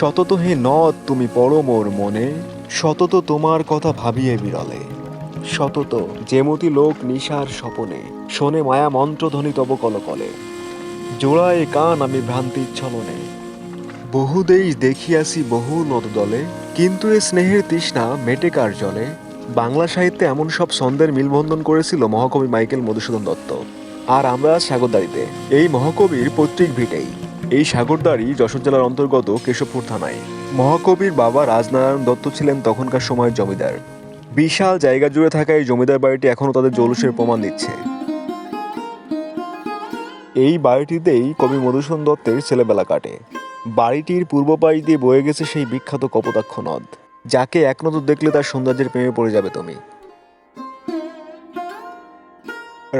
সতত হে নদ, তুমি পড়ো মোর মনে। সতত তোমার কথা ভাবিয়ে বিরলে। সতত যেমতি লোক নিশার স্বপনে, শোনে মায়া মন্ত্রধ্বনি তব কলকলে। জোড়ায় কান আমি ভ্রান্তির ছলনে। বহু দেশ দেখিয়াছি বহু নদ দলে, কিন্তু এ স্নেহের তৃষ্ণা মেটে কার জলে। বাংলা সাহিত্যে এমন সব ছন্দের মিলবন্ধন করেছিল মহাকবি মাইকেল মধুসূদন দত্ত। আর আমরা আজ সাগরদাড়িতে এই মহাকবির পৈতৃক ভিটেই। এই সাগরদাড়ি যশোর জেলার অন্তর্গত কেশবপুর থানায়। মহাকবির বাবা রাজনারায়ণ দত্ত ছিলেন তখনকার সময়ের জমিদার। বিশাল জায়গা জুড়ে থাকা এই জমিদার বাড়িটি এখনও তাদের জৌলুসের প্রমাণ দিচ্ছে। এই বাড়িটিতেই কবি মধুসূদন দত্তের ছেলেবেলা কাটে। বাড়িটির পূর্ব পাশ দিয়ে বয়ে গেছে সেই বিখ্যাত কপোতাক্ষ নদ, যাকে এক নজর দেখলে তার সৌন্দর্যের প্রেমে পড়ে যাবে তুমি।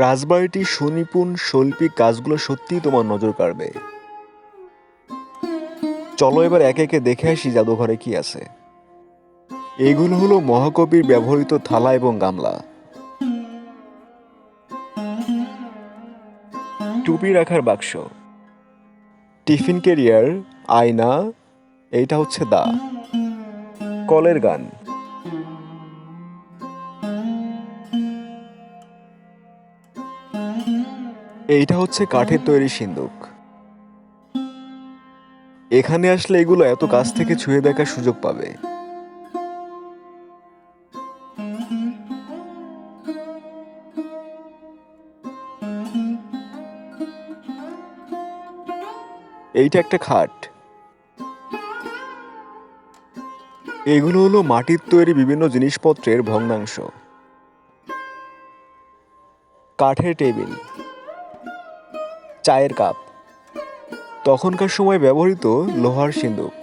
রাজবাড়িটির সুনিপুণ, শৈল্পিক কাজগুলো সত্যিই তোমার নজর কাড়বে। চলো এবার একে একে দেখে আসি জাদুঘরে কি আছে। এগুলো হলো মহাকবির ব্যবহৃত থালা এবং গামলা। টুপি রাখার বাক্স। টিফিন কেরিয়ার, আয়না, এইটা হচ্ছে দা। কলের গান। এইটা হচ্ছে কাঠের তৈরি সিন্দুক। এখানে আসলে এগুলো এত কাছ থেকে ছুঁয়ে দেখার সুযোগ পাবে। এইটা একটা খাট। এগুলো হলো মাটির তৈরি বিভিন্ন জিনিসপত্রের ভগ্নাংশ। কাঠের টেবিল। চায়ের কাপ। তখনকার সময় ব্যবহৃত লোহার সিন্দুক।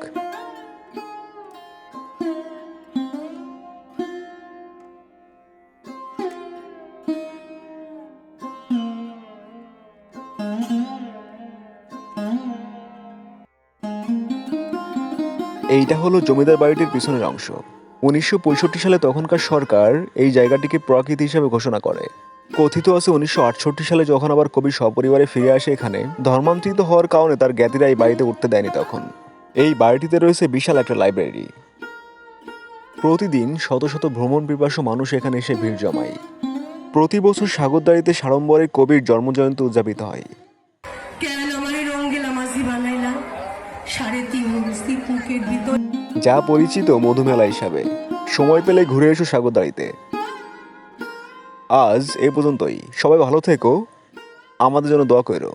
এইটা হলো জমিদার বাড়িটির পিছনের অংশ। উনিশশো পঁয়ষট্টি সালে তখনকার সরকার এই জায়গাটিকে প্রাকৃতি হিসাবে ঘোষণা করে। কথিত আছে উনিশশো আটষট্টি সালে যখন আবার কবি সপরিবারে ফিরে আসে এখানে ধর্মান্তরিত হওয়ার কারণে তার জ্ঞাতিরা এই বাড়িতে উঠতে দেয়নি তখন। এই বাড়িটিতে রয়েছে বিশাল একটা লাইব্রেরি। প্রতিদিন শত শত ভ্রমণ পিপাসু মানুষ এখানে এসে ভিড় জমায়। প্রতি বছর সাগরদাড়িতে সাড়ম্বরে কবির জন্মজয়ন্তী উদযাপিত হয়। যা পরিচিত মধুমেলা হিসাবে। সময় পেলে ঘুরে এসো সাগরদাড়িতে। আজ এ পর্যন্তই। সবাই ভালো থেকো। আমাদের জন্য দোয়া করো।